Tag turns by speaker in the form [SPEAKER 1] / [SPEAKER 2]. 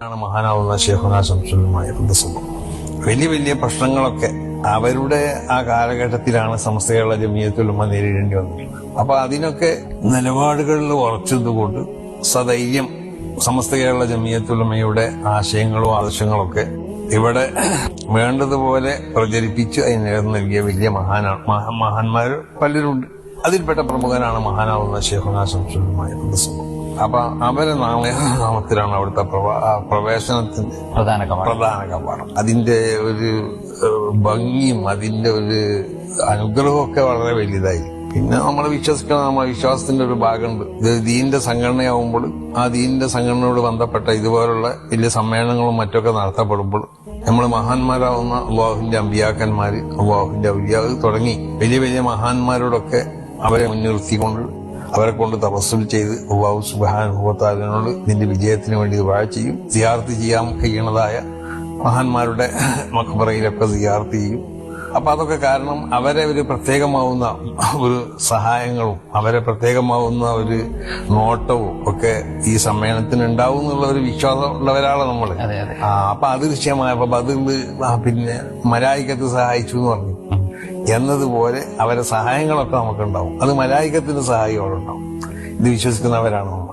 [SPEAKER 1] ആണ് മഹാനാവുന്ന ഷേഖുന ശംസുലുമായ വലിയ വലിയ പ്രശ്നങ്ങളൊക്കെ അവരുടെ ആ കാലഘട്ടത്തിലാണ് സമസ്ത കേരള ജമിയത്തുലുമ നേരിടേണ്ടി വന്നിട്ടുള്ളത് അപ്പൊ അതിനൊക്കെ നിലപാടുകളിൽ ഉറച്ചതുകൊണ്ട് സധൈര്യം സമസ്ത കേരള ജമിയത്തുലുമയുടെ ആശയങ്ങളും ആദർശങ്ങളും ഒക്കെ ഇവിടെ വേണ്ടതുപോലെ പ്രചരിപ്പിച്ച് അതിന് നൽകിയ വലിയ മഹാനാണ് മഹാന്മാർ പലരുണ്ട്. അതിൽപ്പെട്ട പ്രമുഖനാണ് മഹാനാവുന്ന ഷേഖുന ശംസുലുമായ അപ്പൊ അവരെ നാമ നാമത്തിലാണ് അവിടുത്തെ പ്രവേശനത്തിന്
[SPEAKER 2] പ്രധാന
[SPEAKER 1] പ്രധാന കവാടം. അതിന്റെ ഒരു ഭംഗിയും അതിന്റെ ഒരു അനുഗ്രഹവും ഒക്കെ വളരെ വലുതായി പിന്നെ നമ്മൾ വിശ്വസിക്കുന്ന നമ്മുടെ വിശ്വാസത്തിന്റെ ഒരു ഭാഗമുണ്ട്. ഇത് ദീന്റെ സംഘടനയാവുമ്പോൾ ആ ദീന്റെ സംഘടനയോട് ബന്ധപ്പെട്ട ഇതുപോലുള്ള വലിയ സമ്മേളനങ്ങളും മറ്റൊക്കെ നടത്തപ്പെടുമ്പോൾ നമ്മൾ മഹാന്മാരാവുന്ന അള്ളാഹുവിന്റെ അമ്പിയാക്കന്മാര് അള്ളാഹുവിന്റെ ഔലിയാവ് തുടങ്ങി വലിയ വലിയ മഹാന്മാരോടൊക്കെ അവരെ മുൻനിർത്തിക്കൊണ്ട് അവരെ കൊണ്ട് തപസ്സുൽ ചെയ്ത് അള്ളാഹു സുബാനുഭവത്താലിനോട് നിന്റെ വിജയത്തിന് വേണ്ടി വാഴ ചെയ്യും. സിയാർത്ത് ചെയ്യാൻ കഴിയണതായ മഹാന്മാരുടെ മക്ബറയിലൊക്കെ സിയാർത്ത് ചെയ്യും. അപ്പൊ അതൊക്കെ കാരണം അവരെ ഒരു പ്രത്യേകമാവുന്ന ഒരു സഹായങ്ങളും അവരെ പ്രത്യേകമാവുന്ന ഒരു നോട്ടവും ഒക്കെ ഈ സമ്മേളനത്തിന് ഉണ്ടാവും എന്നുള്ള ഒരു വിശ്വാസം ഉള്ളവരാണ് നമ്മൾ
[SPEAKER 2] അതെ
[SPEAKER 1] അപ്പൊ അത് വിഷയമായപ്പോ ബദറിൽ ആ പിന്നെ മരായിക്കത്ത് സഹായിച്ചു എന്ന് പറഞ്ഞു. എന്നതുപോലെ അവരെ സഹായങ്ങളൊക്കെ നമുക്കുണ്ടാവും. അത് മലായികത്തിന്റെ സഹായം അവിടെ ഉണ്ടാവും ഇത് വിശ്വസിക്കുന്നവരാണ് നമ്മൾ